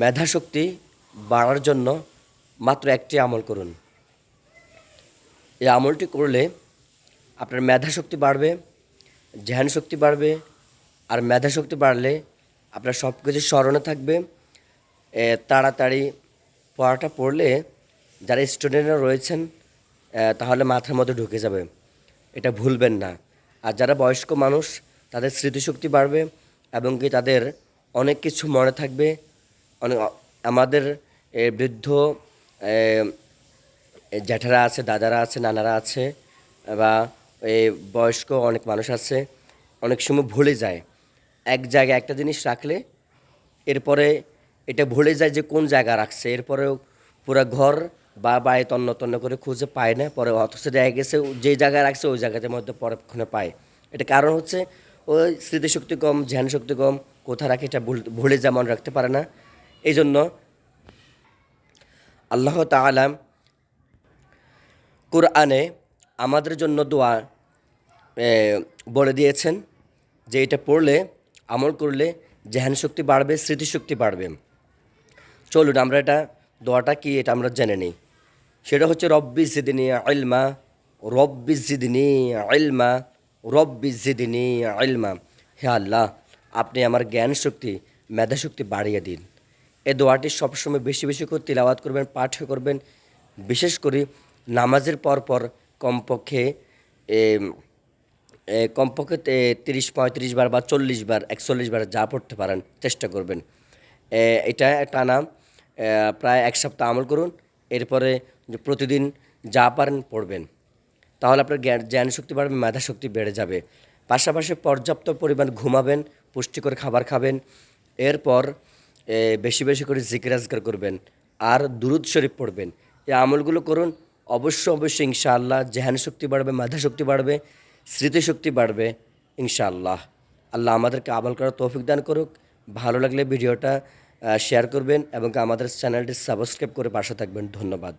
মেধাশক্তি বাড়ার জন্য মাত্র একটি আমল করুন। এই আমলটি করলে আপনার মেধাশক্তি বাড়বে ধ্যান শক্তি বাড়বে, আর মেধাশক্তি বাড়লে আপনার সব কিছু স্মরণে থাকবে। তাড়াতাড়ি পড়াটা পড়লে যারা স্টুডেন্টরা রয়েছেন তাহলে মাথার মধ্যে ঢুকে যাবে। এটা ভুলবেন না। আর যারা বয়স্ক মানুষ, তাদের স্মৃতিশক্তি বাড়বে এবং কি তাদের অনেক কিছু মনে থাকবে। অনেক আমাদের বৃদ্ধ জ্যাঠারা আছে, দাদারা আছে, নানারা আছে, বা বয়স্ক অনেক মানুষ আছে, অনেক সময় ভুলে যায়। এক জায়গায় একটা জিনিস রাখলে, এরপরে এটা ভুলে যায় যে কোন জায়গা রাখছে, এরপরেও পুরো ঘর বা বাড়ি তন্ন তন্ন করে খুঁজে পায় না, পরে অথচ দেখা গেছে যে জায়গায় রাখছে, ওই জায়গাতে মধ্যে পরক্ষণে পায়। এটা কারণ হচ্ছে, ওই স্মৃতিশক্তি কম ধ্যান শক্তি কম, কোথা রাখে এটা ভুল- ভুলে যা মনে রাখতে পারে না এই জন্য আল্লাহ তাআলা কোরআনে আমাদের জন্য দোয়া বলে দিয়েছেন যে এটা পড়লে, আমল করলে জ্ঞান শক্তি বাড়বে, স্মৃতিশক্তি বাড়বে। চলুন আমরা এটা দোয়াটা কি এটা আমরা জেনে নিই। সেটা হচ্ছে রব্বি জিদিনী আইলমা রব্বি জিদিনী আইলমা রব্বি জিদিনী আইলমা হে আল্লাহ, আপনি আমার জ্ঞান শক্তি মেধা শক্তি বাড়িয়ে দিন। এই দোয়াটি সবসময় বেশি বেশি করে তিলাওয়াত করবেন পাঠ করবেন। বিশেষ করে নামাজের পর পর কমপক্ষে কমপক্ষে তিরিশ পঁয়ত্রিশ বার বা চল্লিশ বার একচল্লিশ বার যা পড়তে পারেন চেষ্টা করবেন। এটা টানা এ, প্রায় এক সপ্তাহ আমল করুন এরপরে প্রতিদিন যা পারেন পড়বেন। তাহলে আপনার জ্ঞান জ্ঞান শক্তি বাড়বে মেধা শক্তি বেড়ে যাবে। পাশাপাশি পর্যাপ্ত পরিমাণ ঘুমাবেন পুষ্টিকর খাবার খাবেন। এরপর বেশি বেশি করে জিকির আজগার করবেন আর দুরুদ শরীফ পড়বেন। এই আমলগুলো করুন। অবশ্য অবশ্যই ইনশাআল্লাহ জেহান শক্তি বাড়বে, মাধা শক্তি বাড়বে স্মৃতিশক্তি বাড়বে, ইনশাআল্লাহ। আল্লাহ আমাদেরকে আমল করার তৌফিক দান করুক। ভালো লাগলে ভিডিওটা শেয়ার করবেন এবং আমাদের চ্যানেলটি সাবস্ক্রাইব করে পাশে থাকবেন। ধন্যবাদ।